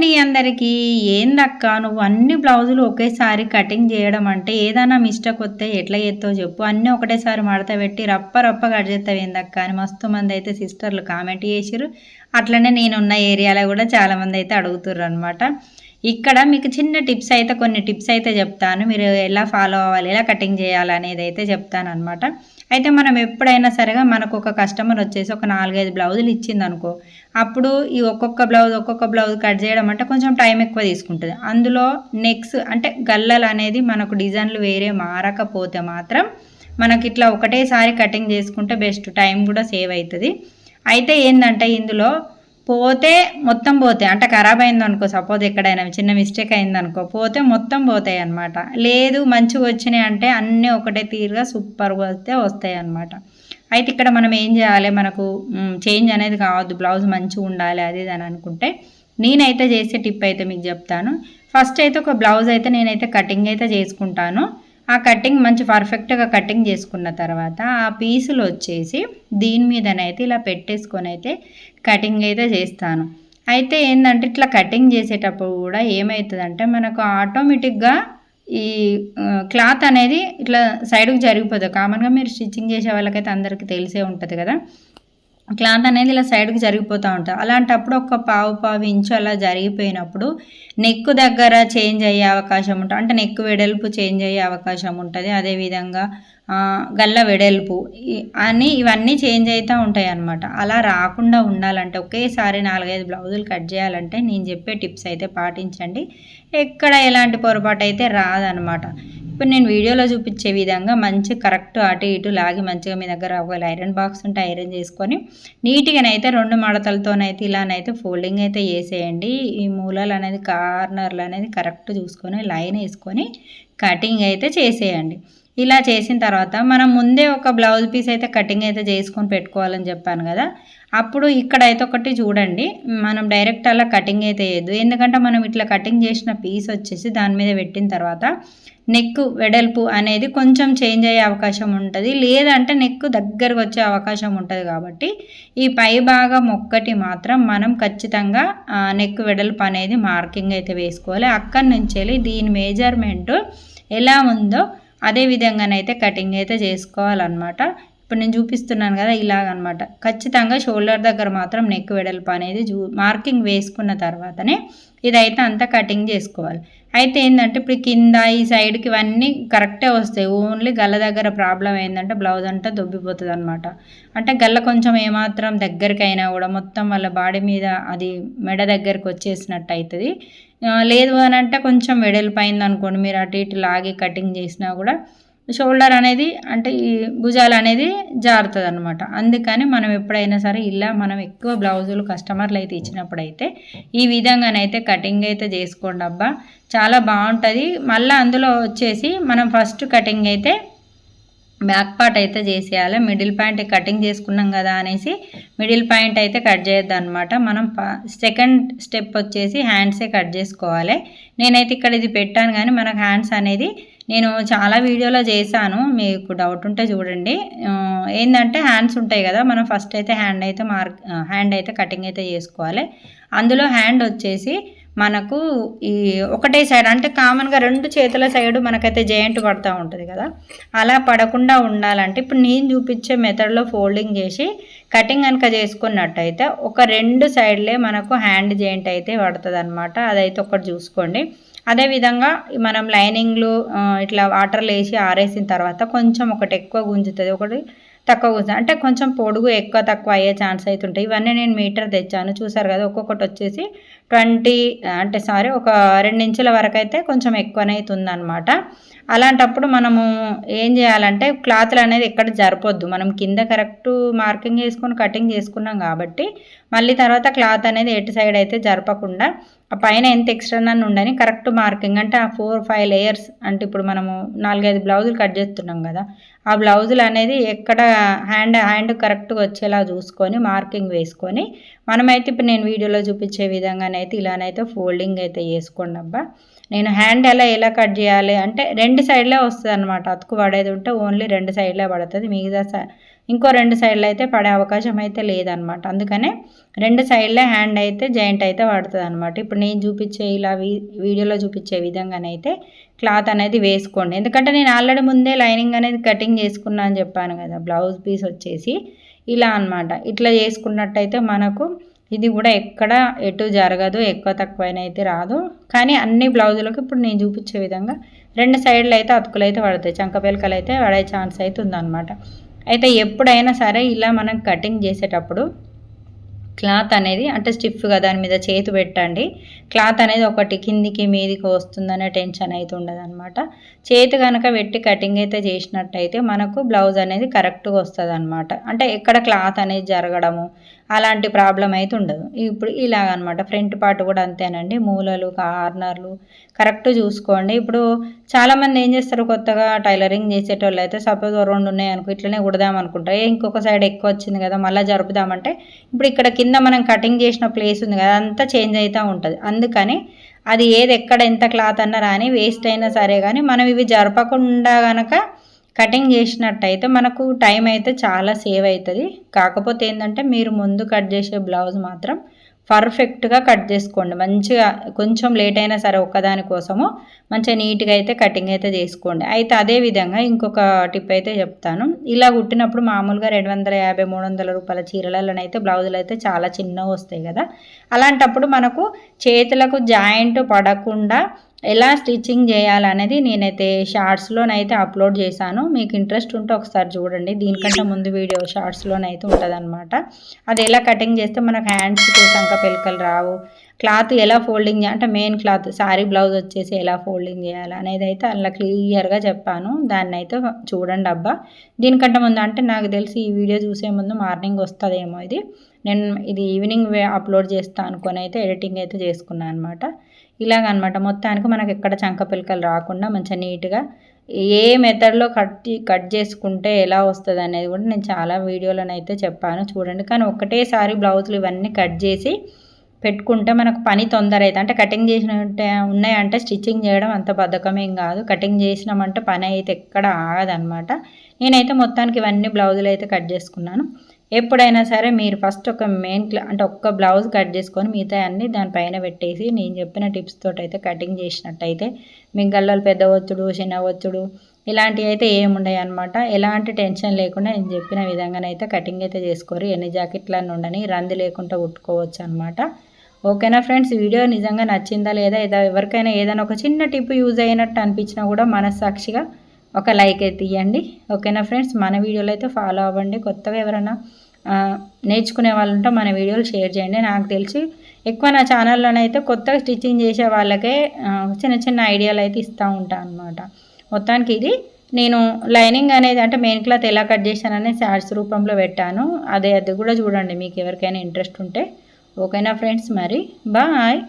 అండి అందరికీ ఏందక్క నువ్వు అన్ని బ్లౌజులు ఒకేసారి కటింగ్ చేయడం అంటే ఏదైనా మిస్టేక్ వస్తే ఎట్లా చేస్తావు చెప్పు. అన్నీ ఒకటేసారి మడత పెట్టి రప్ప రప్ప కట్ చేస్తావు ఏందక్క అని మస్తు మంది అయితే సిస్టర్లు కామెంట్ చేసిరు అట్లనే నేనున్న ఏరియాలో కూడా చాలామంది అయితే అడుగుతుర్రు అనమాట ఇక్కడ మీకు చిన్న టిప్స్ అయితే కొన్ని టిప్స్ అయితే చెప్తాను. మీరు ఎలా ఫాలో అవ్వాలి ఎలా కటింగ్ చేయాలి అనేది అయితే చెప్తాను అనమాట అయితే మనం ఎప్పుడైనా సరేగా మనకు ఒక కస్టమర్ వచ్చేసి ఒక నాలుగైదు బ్లౌజులు ఇచ్చింది అనుకో అప్పుడు ఈ ఒక్కొక్క బ్లౌజ్ ఒక్కొక్క బ్లౌజ్ కట్ చేయడం అంటే కొంచెం టైం ఎక్కువ తీసుకుంటుంది. అందులో నెక్స్ అంటే గల్లలు అనేది మనకు డిజైన్లు వేరే మారకపోతే మాత్రం మనకి ఇట్లా ఒకటేసారి కటింగ్ చేసుకుంటే బెస్ట్ టైం కూడా సేవ్ అవుతుంది అయితే ఏంటంటే ఇందులో పోతే మొత్తం పోతాయి. అంటే ఖరాబ్ అయింది అనుకో సపోజ్ ఎక్కడైనా చిన్న మిస్టేక్ అయిందనుకో పోతే మొత్తం పోతాయి అనమాట లేదు మంచిగా వచ్చినాయి అంటే అన్నీ ఒకటే తీరుగా సూపర్గా వస్తే వస్తాయి అనమాట అయితే ఇక్కడ మనం ఏం చేయాలి? మనకు చేంజ్ అనేది కావద్దు. బ్లౌజ్ మంచిగా ఉండాలి అది అని అనుకుంటే నేనైతే చేసే టిప్ అయితే మీకు చెప్తాను. ఫస్ట్ అయితే ఒక బ్లౌజ్ అయితే నేనైతే కటింగ్ అయితే చేసుకుంటాను. ఆ కటింగ్ మంచి పర్ఫెక్ట్గా కటింగ్ చేసుకున్న తర్వాత ఆ పీసులు వచ్చేసి దీని మీదనైతే ఇలా పెట్టేసుకొని అయితే కటింగ్ అయితే చేస్తాను. అయితే ఏంటంటే ఇట్లా కటింగ్ చేసేటప్పుడు కూడా ఏమవుతుందంటే మనకు ఆటోమేటిక్గా ఈ క్లాత్ అనేది ఇట్లా సైడ్కి జరిగిపోతుంది కామన్గా మీరు స్టిచ్చింగ్ చేసే వాళ్ళకైతే అందరికీ తెలిసే ఉంటుంది కదా. క్లాత్ అనేది ఇలా సైడ్కి జరిగిపోతూ ఉంటుంది అలాంటప్పుడు ఒక పావు పావు ఇంచు అలా జరిగిపోయినప్పుడు నెక్ దగ్గర చేంజ్ అయ్యే అవకాశం ఉంటుంది అంటే నెక్ వెడల్పు చేంజ్ అయ్యే అవకాశం ఉంటుంది. అదేవిధంగా గల్ల వెడల్పు అని ఇవన్నీ చేంజ్ అవుతూ ఉంటాయి అన్నమాట. అలా రాకుండా ఉండాలంటే ఒకేసారి నాలుగైదు బ్లౌజులు కట్ చేయాలంటే నేను చెప్పే టిప్స్ అయితే పాటించండి. ఎక్కడ ఎలాంటి పొరపాటు అయితే రాదనమాట ఇప్పుడు నేను వీడియోలో చూపించే విధంగా మంచి కరెక్ట్ అటు ఇటు లాగి మంచిగా మీ దగ్గర ఒకవేళ ఐరన్ బాక్స్ ఉంటే ఐరన్ చేసుకొని నీట్గానైతే రెండు మడతలతోనైతే ఇలానైతే ఫోల్డింగ్ అయితే వేసేయండి ఈ మూలలు అనేది కార్నర్లు అనేది కరెక్ట్ చూసుకొని లైన్ వేసుకొని కటింగ్ అయితే చేసేయండి. ఇలా చేసిన తర్వాత మనం ముందే ఒక బ్లౌజ్ పీస్ అయితే కటింగ్ అయితే చేసుకొని పెట్టుకోవాలని చెప్పాను కదా. అప్పుడు ఇక్కడైతే ఒకటి చూడండి. మనం డైరెక్ట్ అలా కటింగ్ అయితే వేయద్దు. ఎందుకంటే మనం ఇట్లా కటింగ్ చేసిన పీస్ వచ్చేసి దాని మీద పెట్టిన తర్వాత నెక్ వెడల్పు అనేది కొంచెం చేంజ్ అయ్యే అవకాశం ఉంటుంది. లేదంటే నెక్ దగ్గరకు వచ్చే అవకాశం ఉంటుంది కాబట్టి ఈ పై భాగం ఒక్కటి మాత్రం మనం ఖచ్చితంగా నెక్ వెడల్పు అనేది మార్కింగ్ అయితే వేసుకోవాలి. అక్కడి నుంచి వెళ్ళి దీని మెజర్మెంట్ ఎలా ఉందో అదే విధంగానైతే కటింగ్ అయితే చేసుకోవాలన్నమాట. ఇప్పుడు నేను చూపిస్తున్నాను కదా ఇలాగనమాట. ఖచ్చితంగా షోల్డర్ దగ్గర మాత్రం నెక్ వెడల్పు అనేది చూ మార్కింగ్ వేసుకున్న తర్వాతనే ఇదైతే అంతా కటింగ్ చేసుకోవాలి. అయితే ఏంటంటే ఇప్పుడు కింద ఈ సైడ్కి ఇవన్నీ కరెక్టే వస్తాయి. ఓన్లీ గల్ల దగ్గర ప్రాబ్లం ఏంటంటే బ్లౌజ్ అంతా దొబ్బిపోతుంది అనమాట అంటే గల్ల కొంచెం ఏమాత్రం దగ్గరికి అయినా కూడా మొత్తం వాళ్ళ బాడీ మీద అది మెడ దగ్గరికి వచ్చేసినట్టు అవుతుంది లేదు అని అంటే కొంచెం వెడల్పోయింది అనుకోండి మీరు అటు ఇటు లాగి కటింగ్ చేసినా కూడా షోల్డర్ అనేది అంటే ఈ భుజాలు అనేది జారుతుంది అనమాట అందుకని మనం ఎప్పుడైనా సరే ఇలా మనం ఎక్కువ బ్లౌజులు కస్టమర్లు అయితే ఇచ్చినప్పుడు అయితే ఈ విధంగానైతే కటింగ్ అయితే చేసుకోండి అబ్బా చాలా బాగుంటుంది. మళ్ళీ అందులో వచ్చేసి మనం ఫస్ట్ కటింగ్ అయితే బ్యాక్ పార్ట్ అయితే చేసేయాలి. మిడిల్ పాయింట్ కటింగ్ చేసుకున్నాం కదా అనేసి మిడిల్ పాయింట్ అయితే కట్ చేయొద్దు అనమాట మనం సెకండ్ స్టెప్ వచ్చేసి హ్యాండ్సే కట్ చేసుకోవాలి. నేనైతే ఇక్కడ ఇది పెట్టాను కానీ మనకు హ్యాండ్స్ అనేది నేను చాలా వీడియోలో చేశాను. మీకు డౌట్ ఉంటే చూడండి. ఏంటంటే హ్యాండ్స్ ఉంటాయి కదా మనం ఫస్ట్ అయితే హ్యాండ్ అయితే మార్క్ హ్యాండ్ అయితే కటింగ్ అయితే చేసుకోవాలి. అందులో హ్యాండ్ వచ్చేసి మనకు ఈ ఒకటే సైడ్ అంటే కామన్గా రెండు చేతుల సైడ్ మనకైతే జాయింట్ పడుతూ ఉంటుంది కదా. అలా పడకుండా ఉండాలంటే ఇప్పుడు నేను చూపించే మెథడ్లో ఫోల్డింగ్ చేసి కటింగ్ కనుక చేసుకున్నట్టయితే ఒక రెండు సైడ్లే మనకు హ్యాండ్ జాయింట్ అయితే పడుతుంది అనమాట అదైతే ఒకటి చూసుకోండి. అదేవిధంగా మనం లైనింగ్లు ఇట్లా వాటర్లు వేసి ఆరేసిన తర్వాత కొంచెం ఒకటి ఎక్కువ గుంజుతుంది. ఒకటి తక్కువ గుంజుతుంది అంటే కొంచెం పొడుగు ఎక్కువ తక్కువ అయ్యే ఛాన్స్ అవుతుంటాయి ఇవన్నీ నేను మీటర్ తెచ్చాను. చూసారు కదా ఒక్కొక్కటి వచ్చేసి ట్వంటీ అంటే సారీ ఒక రెండు ఇంచుల వరకు అయితే కొంచెం ఎక్కువనే అనమాట అలాంటప్పుడు మనము ఏం చేయాలంటే క్లాత్లు అనేది ఎక్కడ జరపొద్దు. మనం కింద కరెక్ట్ మార్కింగ్ చేసుకొని కటింగ్ చేసుకున్నాం కాబట్టి మళ్ళీ తర్వాత క్లాత్ అనేది ఎటు సైడ్ అయితే జరపకుండా ఆ పైన ఎంత ఎక్స్ట్రా ఉండని కరెక్ట్ మార్కింగ్ అంటే ఆ ఫోర్ ఫైవ్ లేయర్స్ అంటే ఇప్పుడు మనము నాలుగైదు బ్లౌజులు కట్ చేస్తున్నాం కదా ఆ బ్లౌజులు అనేది ఎక్కడ హ్యాండ్ హ్యాండ్ కరెక్ట్గా వచ్చేలా చూసుకొని మార్కింగ్ వేసుకొని మనమైతే ఇప్పుడు నేను వీడియోలో చూపించే విధంగానైతే ఇలానైతే ఫోల్డింగ్ అయితే చేసుకోండి అబ్బా నేను హ్యాండ్ ఎలా ఎలా కట్ చేయాలి అంటే రెండు సైడ్లే వస్తుంది అనమాట అతుకు పడేది ఉంటే ఓన్లీ రెండు సైడ్లే పడుతుంది. మిగతా ఇంకో రెండు సైడ్లు అయితే పడే అవకాశం అయితే లేదనమాట అందుకనే రెండు సైడ్లే హ్యాండ్ అయితే జాయింట్ అయితే పడుతుంది అనమాట ఇప్పుడు నేను చూపించే ఇలా వీడియోలో చూపించే విధంగానైతే క్లాత్ అనేది వేసుకోండి. ఎందుకంటే నేను ఆల్రెడీ ముందే లైనింగ్ అనేది కటింగ్ చేసుకున్నా అని చెప్పాను కదా. బ్లౌజ్ పీస్ వచ్చేసి ఇలా అనమాట ఇట్లా చేసుకున్నట్టయితే మనకు ఇది కూడా ఎక్కడ ఎటు జరగదు ఎక్కువ తక్కువైనైతే రాదు. కానీ అన్ని బ్లౌజులకు ఇప్పుడు నేను చూపించే విధంగా రెండు సైడ్లు అయితే అతుకులు అయితే పడతాయి చంకపిలకలు అయితే పడే ఛాన్స్ అయితే ఉందన్నమాట. అయితే ఎప్పుడైనా సరే ఇలా మనం కటింగ్ చేసేటప్పుడు క్లాత్ అనేది అంటే స్టిఫ్గా దాని మీద చేతి పెట్టండి. క్లాత్ అనేది ఒకటి కిందికి మీదికి వస్తుందనే టెన్షన్ అయితే ఉండదు అనమాట చేతి కనుక పెట్టి కటింగ్ అయితే చేసినట్టయితే మనకు బ్లౌజ్ అనేది కరెక్ట్గా వస్తుంది అనమాట అంటే ఎక్కడ క్లాత్ అనేది జరగడము అలాంటి ప్రాబ్లం అయితే ఉండదు. ఇప్పుడు ఇలాగనమాట. ఫ్రంట్ పార్ట్ కూడా అంతేనండి. మూలలు కార్నర్లు కరెక్ట్ చూసుకోండి. ఇప్పుడు చాలామంది ఏం చేస్తారు? కొత్తగా టైలరింగ్ చేసేటోళ్ళు అయితే సపోజ్ రెండు ఉన్నాయి అనుకో ఇట్లనే కుడదాం అనుకుంటారు. ఏ ఇంకొక సైడ్ ఎక్కువ వచ్చింది కదా మళ్ళీ జరుపుదామంటే ఇప్పుడు ఇక్కడ కింద మనం కటింగ్ చేసిన ప్లేస్ ఉంది కదా అంతా చేంజ్ అవుతూ ఉంటుంది. అందుకని అది ఏది ఎక్కడ ఎంత క్లాత్ అన్నా రాని వేస్ట్ అయినా సరే కానీ మనం ఇవి జరపకుండా కనుక కటింగ్ చేసినట్టయితే మనకు టైం అయితే చాలా సేవ్ అవుతుంది. కాకపోతే ఏంటంటే మీరు ముందు కట్ చేసే బ్లౌజ్ మాత్రం పర్ఫెక్ట్గా కట్ చేసుకోండి. మంచిగా కొంచెం లేట్ అయినా సరే ఒక్కదాని కోసము మంచిగా నీట్గా అయితే కటింగ్ అయితే చేసుకోండి. అయితే అదే విధంగా ఇంకొక టిప్ అయితే చెప్తాను. ఇలా కుట్టినప్పుడు మామూలుగా రెండు వందల యాభై మూడు వందల రూపాయల చీరలలోనైతే బ్లౌజులు అయితే చాలా చిన్నగా వస్తాయి కదా. అలాంటప్పుడు మనకు చేతులకు జాయింట్ పడకుండా ఎలా స్టిచ్చింగ్ చేయాలనేది నేనైతే షార్ట్స్లోనైతే అప్లోడ్ చేశాను. మీకు ఇంట్రెస్ట్ ఉంటే ఒకసారి చూడండి. దీనికంటే ముందు వీడియో షార్ట్స్లోనైతే ఉంటుంది అనమాట అది ఎలా కటింగ్ చేస్తే మనకు హ్యాండ్స్ సంక పిలకలు రావు. క్లాత్ ఎలా ఫోల్డింగ్ అంటే మెయిన్ క్లాత్ శారీ బ్లౌజ్ వచ్చేసి ఎలా ఫోల్డింగ్ చేయాలి అనేది అయితే అలా క్లియర్గా చెప్పాను. దాన్ని అయితే చూడండి అబ్బా దీనికంటే ముందు అంటే నాకు తెలిసి ఈ వీడియో చూసే ముందు మార్నింగ్ వస్తుందేమో ఇది. నేను ఇది ఈవినింగ్ అప్లోడ్ చేస్తాను అనుకొని అయితే ఎడిటింగ్ అయితే చేసుకున్నాను అనమాట ఇలాగనమాట. మొత్తానికి మనకి ఎక్కడ చంక పిలకలు రాకుండా మంచిగా నీట్గా ఏ మెథడ్లో కట్ కట్ చేసుకుంటే ఎలా వస్తుంది అనేది కూడా నేను చాలా వీడియోలను అయితే చెప్పాను. చూడండి. కానీ ఒకటేసారి బ్లౌజులు ఇవన్నీ కట్ చేసి పెట్టుకుంటే మనకు పని తొందర అయితే అంటే కటింగ్ చేసిన ఉన్నాయంటే స్టిచ్చింగ్ చేయడం అంత బద్ధకమేం కాదు. కటింగ్ చేసినామంటే పని అయితే ఎక్కడ ఆగదనమాట నేనైతే మొత్తానికి ఇవన్నీ బ్లౌజులు అయితే కట్ చేసుకున్నాను. ఎప్పుడైనా సరే మీరు ఫస్ట్ ఒక మెయిన్ అంటే ఒక్క బ్లౌజ్ కట్ చేసుకొని మిగతా అన్ని దానిపైన పెట్టేసి నేను చెప్పిన టిప్స్ తోటి అయితే కటింగ్ చేసినట్టయితే మీ గల్లలు పెద్ద ఒత్తుడు చిన్న ఒత్తుడు ఇలాంటివి అయితే ఏముండవు అనమాట ఎలాంటి టెన్షన్ లేకుండా నేను చెప్పిన విధంగానైతే కటింగ్ అయితే చేసుకోరు. ఎన్ని జాకెట్లన్నీ ఉండని రంది లేకుండా కుట్టుకోవచ్చు అనమాట ఓకేనా ఫ్రెండ్స్? వీడియో నిజంగా నచ్చిందా లేదా? ఏదో ఎవరికైనా ఏదైనా ఒక చిన్న టిప్ యూజ్ అయినట్టు అనిపించినా కూడా మనస్సాక్షిగా ఒక లైక్ అయితే ఇవ్వండి ఓకేనా ఫ్రెండ్స్? మన వీడియోలో అయితే ఫాలో అవ్వండి. కొత్తగా ఎవరైనా నేర్చుకునే వాళ్ళు ఉంటే మన వీడియోలు షేర్ చేయండి. నాకు తెలిసి ఎక్కువ నా ఛానల్లోనైతే కొత్తగా స్టిచ్చింగ్ చేసే వాళ్ళకే చిన్న చిన్న ఐడియాలు అయితే ఇస్తూ ఉంటాను అనమాట మొత్తానికి ఇది. నేను లైనింగ్ అనేది అంటే మెయిన్ క్లాత్ ఎలా కట్ చేశాననే శారీస్ రూపంలో పెట్టాను. అదే అది కూడా చూడండి. మీకు ఎవరికైనా ఇంట్రెస్ట్ ఉంటే. ఓకేనా ఫ్రెండ్స్? మరి బాయ్.